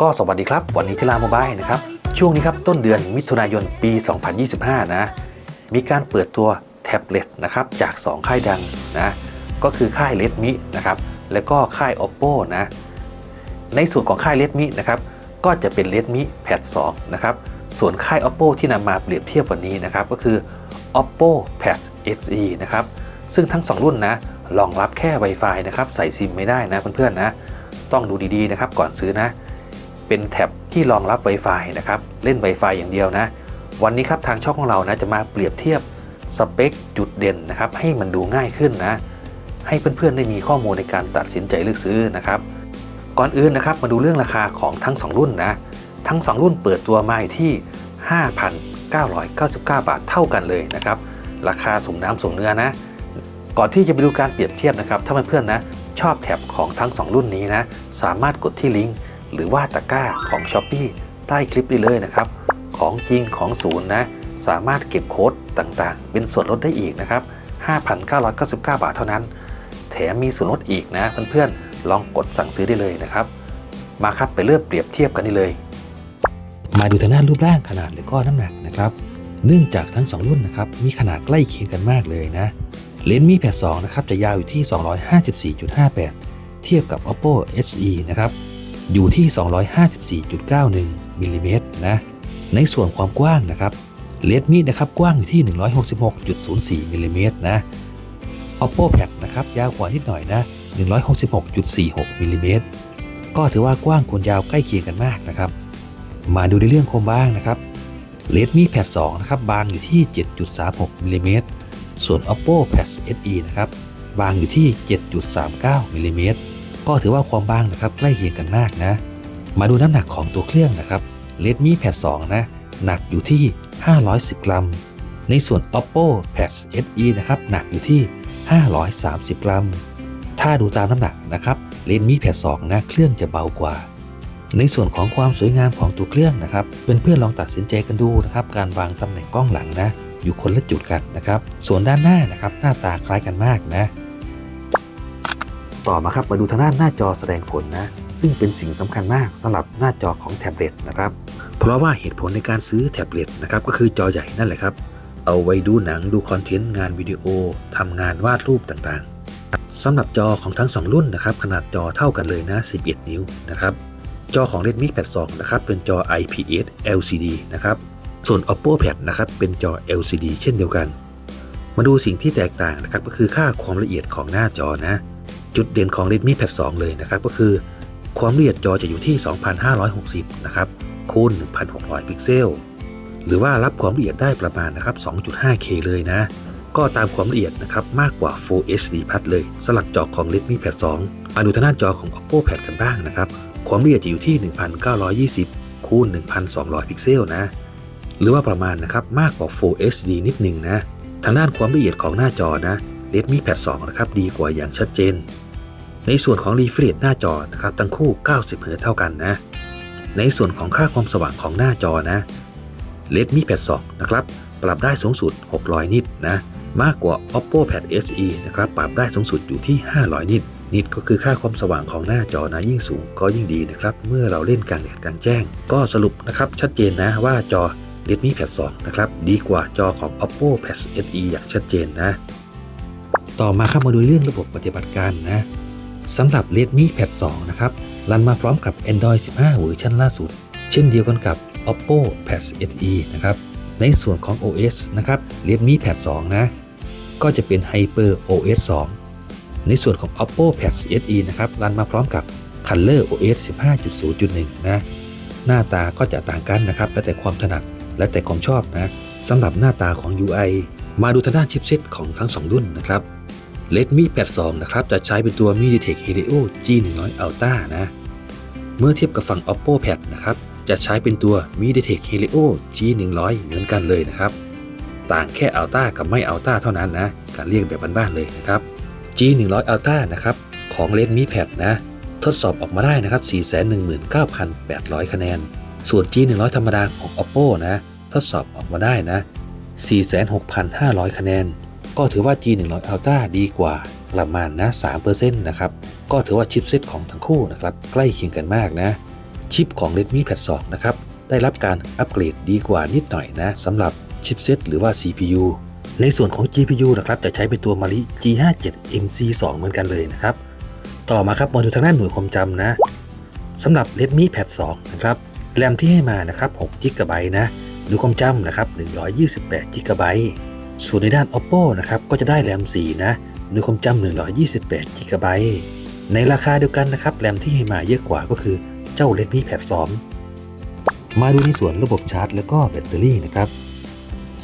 ก็สวัสดีครับ วันนี้ที่ลาโมบายนะครับ ช่วงนี้ครับต้นเดือนมิถุนายนปี 2025 นะ มีการเปิดตัวแท็บเล็ตนะครับจาก 2 ค่ายดังนะ ก็คือค่าย Redmi นะครับ แล้วก็ค่าย Oppo นะ ในส่วนของค่าย Redmi นะครับ ก็จะเป็น Redmi Pad 2นะครับ ส่วนค่าย Oppo ที่นำมาเปรียบเทียบวันนี้นะครับ ก็คือ Oppo Pad SE นะครับ ซึ่งทั้ง 2 รุ่นนะรองรับแค่ Wi-Fi นะครับ ใส่ซิมไม่ได้นะเพื่อนๆนะ ต้องดูดีๆนะครับก่อนซื้อนะ เป็นแท็บที่รองรับ Wi-Fi นะครับ เล่น Wi-Fi อย่างเดียวนะ วันนี้ครับทางช่องของเรานะจะมาเปรียบเทียบสเปคจุดเด่นนะครับให้มันดูง่ายขึ้นนะ ให้เพื่อนๆได้มีข้อมูลในการตัดสินใจเลือกซื้อนะครับ ก่อนอื่นนะครับมาดูเรื่องราคาของทั้ง 2 รุ่นนะ ทั้ง 2 รุ่นเปิดตัวมาอยู่ที่ 5,999 บาทเท่ากันเลยนะครับ ราคาสมน้ำสมเนื้อนะ ก่อนที่จะไปดูการเปรียบเทียบนะครับ ถ้าเพื่อนๆนะชอบแท็บของทั้ง 2 รุ่นนี้นะ สามารถกดที่ลิงก์ หรือว่าตะกร้าของ s h อ p e e ใต้คลิปได้เลยนะครับ ของจริงของศูนย์นะ สามารถเก็บโค้ดต่างๆ เป็นส่วนลดได้อีกนะครับ 5,999 บาทเท่านั้น แถมมีส่วนลดอีกนะเพื่อนๆ ลองกดสั่งซื้อได้เลยนะครับ มาครับไปเริ่มเปรียบเทียบกันได้เลย มาดูทางด้านรูปร่างขนาดและก็น้ำหนักนะครับเนื่องจากทั้ง 2 รุ่นนะครับมีขนาดใกล้เคียงกันมากเลยนะเลนส์มีแพด2นะครับจะยาวอยู่ที่ 254.58 เทียบกับ Oppo SE นะครับ อยู่ที่ 254.91มิลลิเมตรนะในส่วนความกว้างนะครับเลนส์มีดนะครับกว้างอยู่ที่ 166.04มิลลิเมตรนะ Oppo Pad นะครับยาวกว่านิดหน่อยนะ 166.46มิลลิเมตรก็ถือว่ากว้างคูณยาวใกล้เคียงกันมากนะครับ มาดูในเรื่องคมบางนะครับ Redmi Pad 2นะครับบางอยู่ที่ 7.36มิลลิเมตรส่วน Oppo Pad SE นะครับบางอยู่ที่ 7.39มิลลิเมตร ก็ถือว่าความบางนะครับใกล้เคียงกันมากนะ มาดูน้ำหนักของตัวเครื่องนะครับ Redmi Pad 2 นะ หนักอยู่ที่ 510 กรัม ในส่วน Oppo Pad SE นะครับ หนักอยู่ที่ 530 กรัม ถ้าดูตามน้ำหนักนะครับ Redmi Pad 2 นะ เครื่องจะเบากว่า ในส่วนของความสวยงามของตัวเครื่องนะครับ เพื่อนๆลองตัดสินใจกันดูนะครับ การวางตำแหน่งกล้องหลังนะ อยู่คนละจุดกันนะครับ ส่วนด้านหน้านะครับ หน้าตาคล้ายกันมากนะ ต่อมาครับมาดูทางด้านหน้าจอแสดงผลนะ ซึ่งเป็นสิ่งสำคัญมากสำหรับหน้าจอของแท็บเล็ตนะครับ เพราะว่าเหตุผลในการซื้อแท็บเล็ตนะครับก็คือจอใหญ่นั่นแหละครับ เอาไว้ดูหนังดูคอนเทนต์งานวิดีโอทำงานวาดรูปต่างๆสำหรับจอของทั้ง 2 รุ่นนะครับขนาดจอเท่ากันเลยนะ 11 นิ้วนะครับจอของ Redmi Pad 2นะครับเป็นจอ IPS LCD นะครับส่วน Oppo Pad นะครับเป็นจอ LCD เช่นเดียวกัน มาดูสิ่งที่แตกต่างนะครับก็คือค่าความละเอียดของหน้าจอนะ จุดเด่นของ Redmi Pad 2 เลยนะครับ ก็คือความละเอียดจอจะอยู่ที่ 2560 นะครับคูณ 1600 พิกเซล หรือว่ารับความละเอียดได้ประมาณนะครับ 2.5K เลยนะ ก็ตามความละเอียดนะครับมากกว่า Full HD Plus เลยสลับจอของ Redmi Pad 2มาดูทางด้านจอของ Oppo Pad กันบ้างนะครับ ความละเอียดจะอยู่ที่ 1920 คูณ 1200 พิกเซลนะ หรือว่าประมาณนะครับมากกว่า Full HD นิดหนึ่งนะ ทางด้านความละเอียดของหน้าจอนะ Redmi Pad 2 นะครับดีกว่าอย่างชัดเจน ในส่วนของ refresh หน้าจอนะครับทั้งคู่ 90 Hz เท่ากันนะ ในส่วนของค่าความสว่างของหน้าจอนะ Redmi Pad 2 นะครับปรับได้สูงสุด 600 นิตนะมากกว่า Oppo Pad SE นะครับปรับได้สูงสุดอยู่ที่ 500 นิตนิตก็คือค่าความสว่างของหน้าจอนะยิ่งสูงก็ยิ่งดีนะครับ เมื่อเราเล่นกลารแดดกลางแจ้ง ก็สรุปนะครับชัดเจนนะว่าจอ Redmi Pad 2 นะครับ ดีกว่าจอของ Oppo Pad SE อย่างชัดเจนนะ ต่อมาครับมาดูเรื่องระบบปฏิบัติการนะสำหรับ Redmi Pad 2 นะครับ รันมาพร้อมกับ Android 15 เวอร์ชันล่าสุด เช่นเดียวกันกับ Oppo Pad SE นะครับ ในส่วนของ OS นะครับ Redmi Pad 2 นะ ก็จะเป็น Hyper OS 2 ในส่วนของ Oppo Pad SE นะครับ รันมาพร้อมกับ Color OS 15.0.1 นะ หน้าตาก็จะต่างกันนะครับ แล้วแต่ความถนัด และแต่ความชอบนะสำหรับหน้าตาของ UI มาดูทางด้านชิปเซ็ตของทั้ง 2 รุ่นนะครับ Redmi Pad 2นะครับ จะใช้เป็นตัว MediaTek Helio G100 Ultra นะ เมื่อเทียบกับฝั่ง Oppo Pad นะครับ จะใช้เป็นตัว MediaTek Helio G100 เหมือนกันเลยนะครับ ต่างแค่ Ultra กับไม่ Ultra เท่านั้นนะ การเรียกแบบบ้านๆเลยนะครับ G100 Ultra นะครับ ของ Redmi Pad นะ ทดสอบออกมาได้นะครับ 419,800 คะแนน ส่วน G100 ธรรมดาของ Oppo นะ ทดสอบออกมาได้นะ 46,500 คะแนน ก็ถือว่า G100 Ultra ดีกว่าประมาณนะ3%นะครับ ก็ถือว่าชิปเซ็ตของทั้งคู่นะครับ ใกล้เคียงกันมากนะ ชิปของ Redmi Pad 2 นะครับ ได้รับการอัปเกรดดีกว่านิดหน่อยนะสำหรับชิปเซตหรือว่า CPU ในส่วนของ GPU นะครับ จะใช้เป็นตัว Mali G57 MC2 เหมือนกันเลยนะครับ ต่อมาครับมาดูทางด้านหน่วยความจำนะสำหรับ Redmi Pad 2 นะครับ แรมที่ให้มานะครับ6 GB นะ หรือความจำนะครับ128 GB ส่วนในด้าน Oppo นะครับก็จะได้แรม 4 นะหรือความจำ128 GB ในราคาเดียวกันนะครับแรมที่ให้มาเยอะกว่าก็คือเจ้า Redmi Pad 2 มาดูในส่วนระบบชาร์จ และก็แบตเตอรี่นะครับ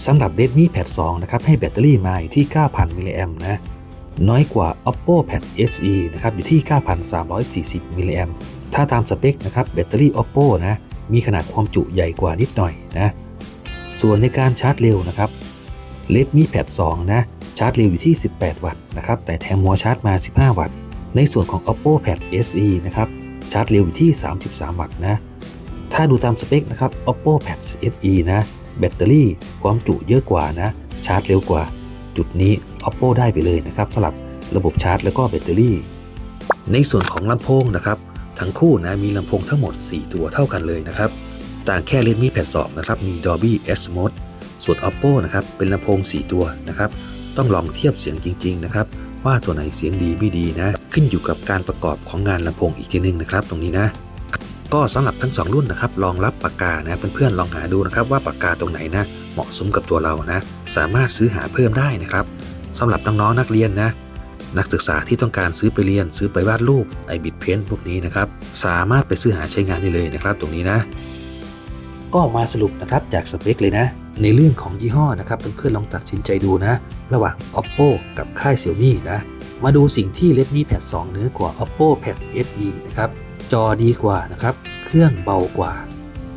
สำหรับ Redmi Pad 2 นะครับให้แบตเตอรี่มาอยู่ที่ 9,000 มิลลิแอมนะน้อยกว่า Oppo Pad SE นะครับอยู่ที่ 9,340 มิลลิแอมถ้าตามสเปคนะครับแบตเตอรี่ Oppo นะมีขนาดความจุใหญ่กว่านิดหน่อยนะส่วนในการชาร์จเร็วนะครับ Redmi Pad 2นะชาร์จเร็วอยู่ที่ 18 วัตต์นะครับแต่แถมหัวชาร์จมา 15 วัตต์ ในส่วนของ Oppo Pad SE นะครับชาร์จเร็วอยู่ที่ 33 วัตต์นะถ้าดูตามสเปคนะครับ Oppo Pad SE นะแบตเตอรี่ความจุเยอะกว่านะชาร์จเร็วกว่า จุดนี้ Oppo ได้ไปเลยนะครับสำหรับระบบชาร์จ แล้วก็แบตเตอรี่ ในส่วนของลำโพงนะครับทั้งคู่นะมีลำโพงทั้งหมด 4 ตัวเท่ากันเลยนะครับต่างแค่ Redmi Pad 2นะครับมี Dolby Atmos ส่วน Oppo นะครับเป็นลำโพง 4 ตัวนะครับต้องลองเทียบเสียงจริง ๆ นะครับ ว่าตัวไหนเสียงดีไม่ดีนะ ขึ้นอยู่กับการประกอบของงานลำโพงอีกทีนึงนะครับ ตรงนี้นะก็สำหรับทั้ง 2 รุ่นนะครับรองรับปากกานะเพื่อนๆลองหาดูนะครับว่าปากกาตรงไหนนะเหมาะสมกับตัวเรานะ สามารถซื้อหาเพิ่มได้นะครับสำหรับน้องๆนักเรียนนะนักศึกษาที่ต้องการซื้อไปเรียนซื้อไปวาดรูปไอบิดเพนพวกนี้นะครับสามารถไปซื้อหาใช้งานได้เลยนะครับ ตรงนี้นะ ก็มาสรุปนะครับจากสเปคเลยนะ ในเรื่องของยี่ห้อนะครับเพื่อนๆลองตัดสินใจดูนะ ระหว่าง Oppo กับค่าย Xiaomi นะมาดูสิ่งที่ Redmi Pad 2เหนือกว่า Oppo Pad SE นะครับจอดีกว่านะครับเครื่องเบากว่า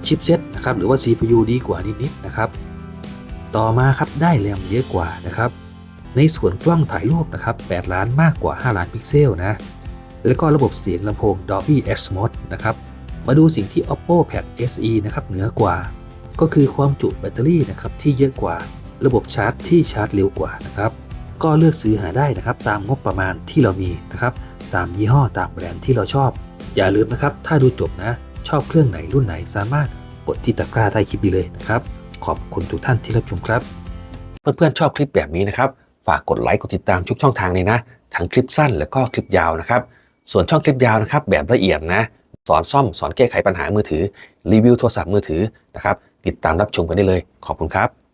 ชิปเซ็ตนะครับหรือว่า CPU ดีกว่านิดๆนะครับต่อมาครับได้แรมเยอะกว่านะครับในส่วนกล้องถ่ายรูปนะครับ 8 ล้านมากกว่า 5 ล้านพิกเซลนะ แล้วก็ระบบเสียงลำโพง Dolby Atmos นะครับ มาดูสิ่งที่ Oppo Pad SE นะครับเหนือกว่า ก็คือความจุแบตเตอรี่นะครับที่เยอะกว่าระบบชาร์จที่ชาร์จเร็วกว่านะครับก็เลือกซื้อหาได้นะครับตามงบประมาณที่เรามีนะครับตามยี่ห้อตามแบรนด์ที่เราชอบ อย่าลืมนะครับถ้าดูจบนะ ชอบเครื่องไหนรุ่นไหนสามารถกดที่ตะกร้าใต้คลิปนี้เลยนะครับขอบคุณทุกท่านที่รับชมครับ เพื่อนๆชอบคลิปแบบนี้นะครับฝากกดไลค์กดติดตามทุกช่องทางเลยนะทั้งคลิปสั้นแล้วก็คลิปยาวนะครับส่วนช่องคลิปยาวนะครับแบบละเอียดนะสอนซ่อมสอนแก้ไขปัญหามือถือรีวิวโทรศัพท์มือถือนะครับ ติดตามรับชมกันได้เลย ขอบคุณครับ